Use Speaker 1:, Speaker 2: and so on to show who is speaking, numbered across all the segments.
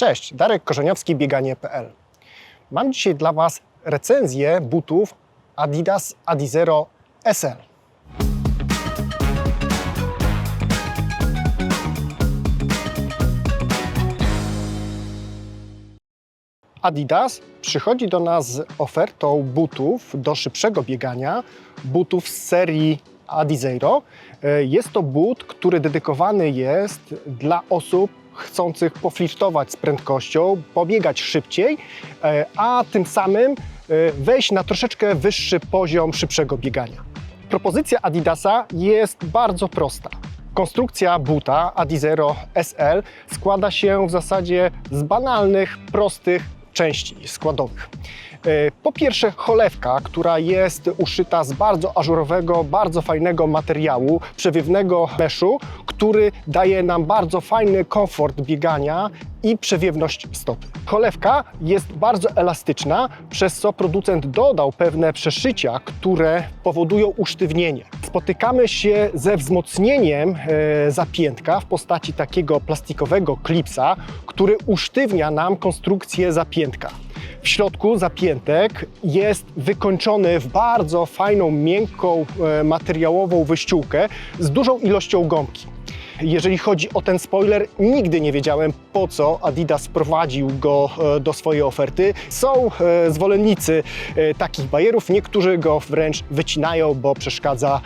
Speaker 1: Cześć, Darek Korzeniowski, bieganie.pl. Mam dzisiaj dla Was recenzję butów Adidas Adizero SL. Adidas przychodzi do nas z ofertą butów do szybszego biegania, butów z serii Adizero. E, Jest to but, który dedykowany jest dla osób chcących poflirtować z prędkością, pobiegać szybciej, e, a tym samym e, wejść na troszeczkę wyższy poziom szybszego biegania. Propozycja Adidasa jest bardzo prosta. Konstrukcja buta Adizero SL składa się w zasadzie z banalnych, prostych części składowych. E, Po pierwsze cholewka, która jest uszyta z bardzo ażurowego, bardzo fajnego materiału, przewiewnego meszu, który daje nam bardzo fajny komfort biegania i przewiewność stopy. Cholewka jest bardzo elastyczna, przez co producent dodał pewne przeszycia, które powodują usztywnienie. Spotykamy się ze wzmocnieniem e, zapiętka w postaci takiego plastikowego klipsa, który usztywnia nam konstrukcję zapiętka. W środku zapiętek jest wykończony w bardzo fajną, miękką, e, materiałową wyściółkę z dużą ilością gąbki. Jeżeli chodzi o ten spoiler, nigdy nie wiedziałem po co Adidas wprowadził go e, do swojej oferty. Są e, zwolennicy e, takich bajerów, niektórzy go wręcz wycinają, bo przeszkadza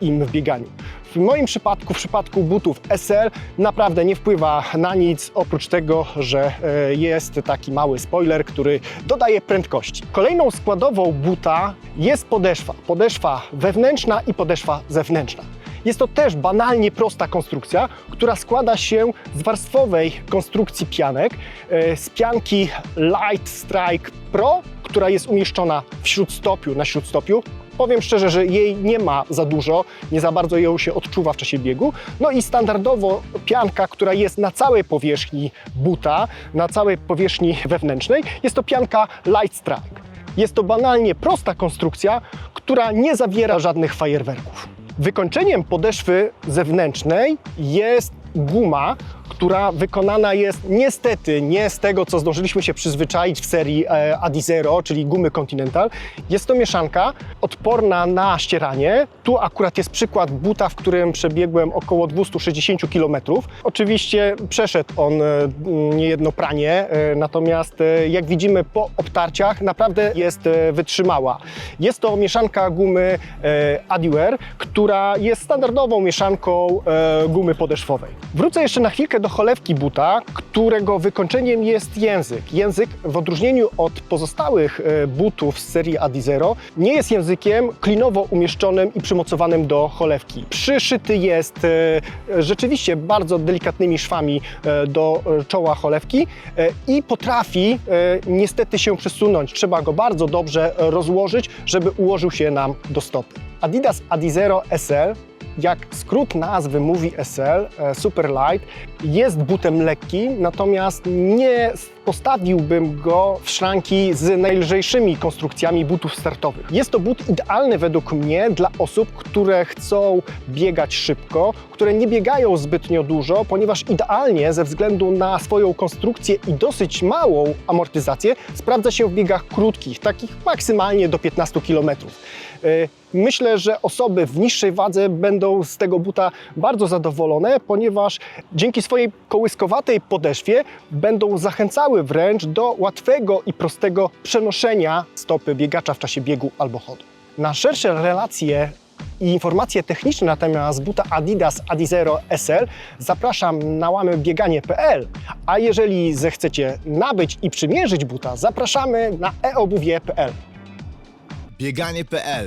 Speaker 1: im w bieganiu. W moim przypadku, w przypadku butów SL, naprawdę nie wpływa na nic, oprócz tego, że jest taki mały spoiler, który dodaje prędkości. Kolejną składową buta jest podeszwa. Podeszwa wewnętrzna i podeszwa zewnętrzna. Jest to też banalnie prosta konstrukcja, która składa się z warstwowej konstrukcji pianek, e, z pianki Light Strike Pro, która jest umieszczona w śródstopiu, na śródstopiu. Powiem szczerze, że jej nie ma za dużo, nie za bardzo ją się odczuwa w czasie biegu. No i standardowo pianka, która jest na całej powierzchni buta, na całej powierzchni wewnętrznej, jest to pianka Light Strike. Jest to banalnie prosta konstrukcja, która nie zawiera żadnych fajerwerków. Wykończeniem podeszwy zewnętrznej jest guma, która wykonana jest niestety nie z tego, co zdążyliśmy się przyzwyczaić w serii e, Adizero, czyli gumy Continental. Jest to mieszanka odporna na ścieranie. Tu akurat jest przykład buta, w którym przebiegłem około 260 km. Oczywiście przeszedł on e, niejedno pranie, e, natomiast jak widzimy po obtarciach naprawdę jest wytrzymała. Jest to mieszanka gumy Adiwear, która jest standardową mieszanką gumy podeszwowej. Wrócę jeszcze na chwilkę do cholewki buta, którego wykończeniem jest język. Język w odróżnieniu od pozostałych e, butów z serii Adizero nie jest językiem klinowo umieszczonym i przymocowanym do cholewki. Przyszyty jest e, rzeczywiście bardzo delikatnymi szwami e, do czoła cholewki i potrafi niestety się przesunąć. Trzeba go bardzo dobrze rozłożyć, żeby ułożył się nam do stopy. Adidas Adizero SL jak skrót nazwy mówi SL, e, Super Light, jest butem lekki, natomiast nie postawiłbym go w szranki z najlżejszymi konstrukcjami butów startowych. Jest to but idealny według mnie dla osób, które chcą biegać szybko, które nie biegają zbytnio dużo, ponieważ idealnie ze względu na swoją konstrukcję i dosyć małą amortyzację sprawdza się w biegach krótkich, takich maksymalnie do 15 km. Myślę, że osoby w niższej wadze będą z tego buta bardzo zadowolone, ponieważ dzięki swojej kołyskowatej podeszwie będą zachęcały wręcz do łatwego i prostego przenoszenia stopy biegacza w czasie biegu albo chodu. Na szersze relacje i informacje techniczne na temat buta Adidas Adizero SL zapraszam na łamybieganie.pl, a jeżeli zechcecie nabyć i przymierzyć buta, zapraszamy na eobuwie.pl.
Speaker 2: Bieganie.pl